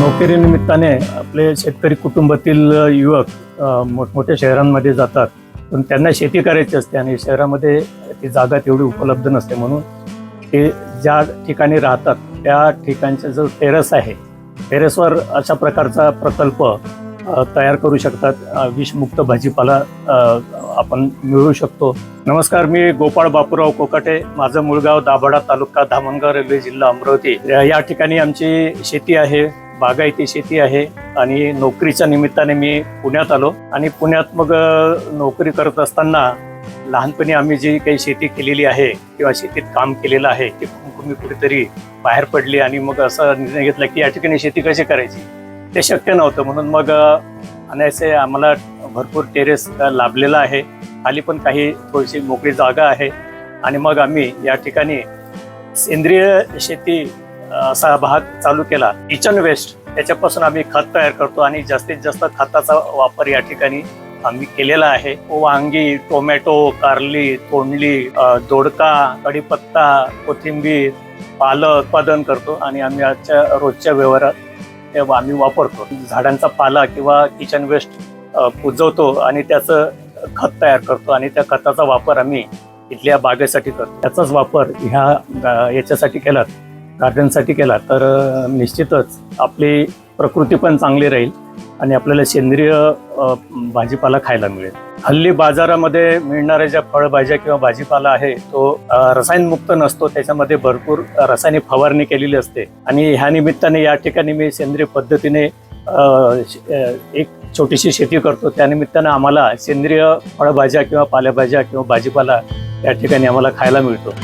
नोकरीनिमित्ताने आपले शेतकरी कुटुंबातील युवक मोठमोठ्या शहरांमध्ये जातात. पण त्यांना शेती करायची असते आणि शहरामध्ये ती जागा तेवढी उपलब्ध नसते म्हणून ते ज्या ठिकाणी राहतात त्या ठिकाणचा जो टेरेस आहे टेरेसवर अशा प्रकारचा प्रकल्प तयार करू शकतात. विषमुक्त भाजीपाला आपण मिळवू शकतो. नमस्कार मी गोपाळ बापूराव कोकाटे. माझं मूळगाव दाभाडा तालुका धामणगाव रेल्वे जिल्हा अमरावती. या ठिकाणी आमची शेती आहे. बागायती शेती आहे आणि नोकरीच्या निमित्ताने मी पुण्यात आलो. आणि पुण्यात मग नोकरी करत असताना लहानपणी आम्ही जी काही शेती केलेली आहे किंवा शेतीत काम केलेलं आहे ते पाहून मी कुठेतरी बाहेर पडली आणि मग असा निर्णय घेतला की या ठिकाणी शेती कशी करायची? ते शक्य नव्हतं. म्हणून मग अ, अनायसे आम्हाला भरपूर टेरेस लाभलेला आहे. खाली पण काही थोडीशी मोकळी जागा आहे. आणि मग आम्ही या ठिकाणी सेंद्रिय शेती असा भाग चालू केला. किचन वेस्ट त्याच्यापासून आम्ही खत तयार करतो आणि जास्तीत जास्त खताचा वापर या ठिकाणी आम्ही केलेला आहे. वांगी टोमॅटो कारली तोंडली दोडका कढीपत्ता कोथिंबीर पालं उत्पादन करतो आणि आम्ही आजच्या रोजच्या व्यवहारात ते आम्ही वापरतो. झाडांचा पाला किंवा किचन वेस्ट पुजवतो कुजवतो आणि त्याचं खत तयार करतो आणि त्या खताचा वापर आम्ही इथल्या बागेसाठी करतो. त्याचाच वापर ह्या याच्यासाठी केला. गार्डनसाठी केला तर निश्चितच आपली प्रकृती पण चांगली राहील आणि आपल्याला सेंद्रिय भाजीपाला खायला मिळेल. हल्ली बाजारामध्ये मिळणाऱ्या ज्या फळभाज्या किंवा भाजीपाला आहे तो रसायनमुक्त नसतो त्याच्यामध्ये भरपूर रासायनिक फवारणी केलेली असते आणि ह्या निमित्ताने या ठिकाणी मी सेंद्रिय पद्धतीने एक छोटीशी शेती करतो. त्यानिमित्तानं आम्हाला सेंद्रिय फळभाज्या किंवा पालेभाज्या किंवा भाजीपाला या ठिकाणी आम्हाला खायला मिळतो.